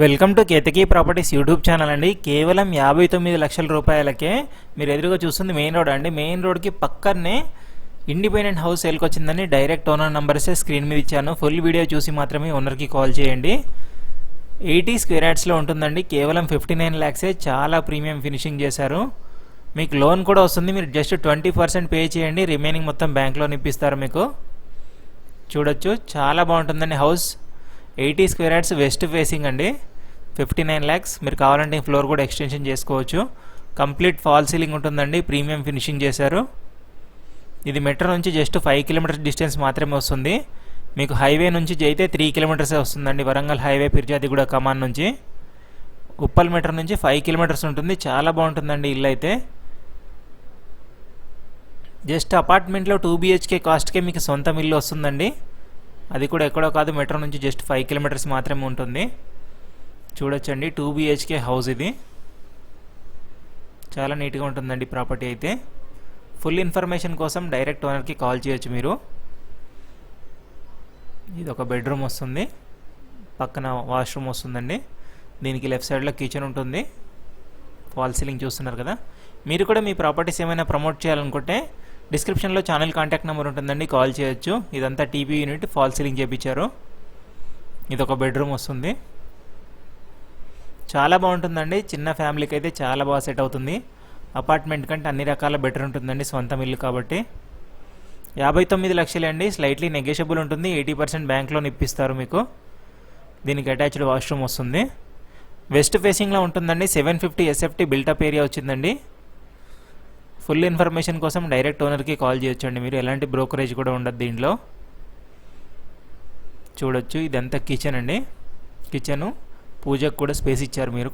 Welcome to Ketaki properties YouTube channel అండి. కేవలం యాభై తొమ్మిది లక్షల రూపాయలకే మీరు ఎదురుగా చూస్తుంది మెయిన్ రోడ్ అండి. మెయిన్ రోడ్కి పక్కనే ఇండిపెండెంట్ హౌస్ సేల్కి వచ్చిందని డైరెక్ట్ ఓనర్ నంబర్సే స్క్రీన్ మీద ఇచ్చాను. ఫుల్ వీడియో చూసి మాత్రమే ఓనర్కి కాల్ చేయండి. ఎయిటీ స్క్వేర్ యాడ్స్లో ఉంటుందండి. కేవలం ఫిఫ్టీ నైన్ ల్యాక్సే చాలా ప్రీమియం ఫినిషింగ్ చేశారు. మీకు లోన్ కూడా వస్తుంది. మీరు జస్ట్ ట్వంటీ పర్సెంట్ పే చేయండి. రిమైనింగ్ మొత్తం బ్యాంక్లో ఇప్పిస్తారు మీకు. చూడొచ్చు. చాలా బాగుంటుందండి house. Eighty square yards west facing అండి. ఫిఫ్టీ నైన్ ల్యాక్స్ మీరు కావాలంటే ఫ్లోర్ కూడా ఎక్స్టెన్షన్ చేసుకోవచ్చు. కంప్లీట్ ఫాల్ సీలింగ్ ఉంటుందండి. ప్రీమియం ఫినిషింగ్ చేశారు. ఇది మెట్రో నుంచి జస్ట్ ఫైవ్ కిలోమీటర్స్ డిస్టెన్స్ మాత్రమే వస్తుంది. మీకు హైవే నుంచి అయితే త్రీ కిలోమీటర్సే వస్తుందండి. వరంగల్ హైవే పిర్జాదిగూడ కమాన్ నుంచి. ఉప్పల్ మెట్రో నుంచి ఫైవ్ కిలోమీటర్స్ ఉంటుంది. చాలా బాగుంటుందండి ఇల్లు అయితే. జస్ట్ అపార్ట్మెంట్లో టూ బీహెచ్కే కాస్ట్కే మీకు సొంతం ఇల్లు వస్తుందండి. అది కూడా ఎక్కడో కాదు మెట్రో నుంచి జస్ట్ ఫైవ్ కిలోమీటర్స్ మాత్రమే ఉంటుంది. చూడొచ్చండి టూ బీహెచ్కే హౌస్ ఇది. చాలా నీట్గా ఉంటుందండి ప్రాపర్టీ అయితే. ఫుల్ ఇన్ఫర్మేషన్ కోసం డైరెక్ట్ ఓనర్కి కాల్ చేయొచ్చు మీరు. ఇది ఒక బెడ్రూమ్ వస్తుంది. పక్కన వాష్రూమ్ వస్తుందండి. దీనికి లెఫ్ట్ సైడ్లో కిచెన్ ఉంటుంది. ఫాల్ సీలింగ్ చూస్తున్నారు కదా. మీరు కూడా మీ ప్రాపర్టీస్ ఏమైనా ప్రమోట్ చేయాలనుకుంటే డిస్క్రిప్షన్లో ఛానల్ కాంటాక్ట్ నెంబర్ ఉంటుందండి కాల్ చేయొచ్చు. ఇదంతా టీవీ యూనిట్ ఫాల్ సీలింగ్ చేయించారు ఇది ఒక బెడ్రూమ్ వస్తుంది. చాలా బాగుంటుందండి. చిన్న ఫ్యామిలీకి అయితే చాలా బాగా సెట్ అవుతుంది. అపార్ట్మెంట్ కంటే అన్ని రకాల బెటర్ ఉంటుందండి సొంతం ఇల్లు కాబట్టి. యాభై తొమ్మిది లక్షలే అండి. స్లైట్లీ నెగోషియబుల్ ఉంటుంది. ఎయిటీ పర్సెంట్ బ్యాంక్ లోన్ ఇప్పిస్తారు మీకు. దీనికి అటాచ్డ్ వాష్రూమ్ వస్తుంది. వెస్ట్ ఫేసింగ్లో ఉంటుందండి. Seven fifty SFT built up area వచ్చిందండి. ఫుల్ ఇన్ఫర్మేషన్ కోసం డైరెక్ట్ ఓనర్కి కాల్ చేయొచ్చండి మీరు. ఎలాంటి బ్రోకరేజ్ కూడా ఉండదు దీంట్లో. చూడొచ్చు. ఇదంతా కిచెన్ అండి. కిచెను. పూజకు కూడా స్పేస్ ఇచ్చారు మీరు.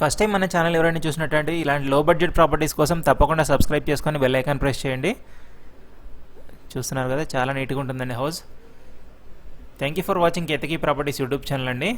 ఫస్ట్ టైం మన ఛానల్ ఎవరైనా చూసినట్టంటే ఇలాంటి లో బడ్జెట్ ప్రాపర్టీస్ కోసం తప్పకుండా సబ్స్క్రైబ్ చేసుకొని బెల్ ఐకాన్ ప్రెస్ చేయండి. చూస్తున్నారు కదా చాలా నీట్గా ఉంటుందండి house thank you for watching Ketaki properties YouTube channel అండి.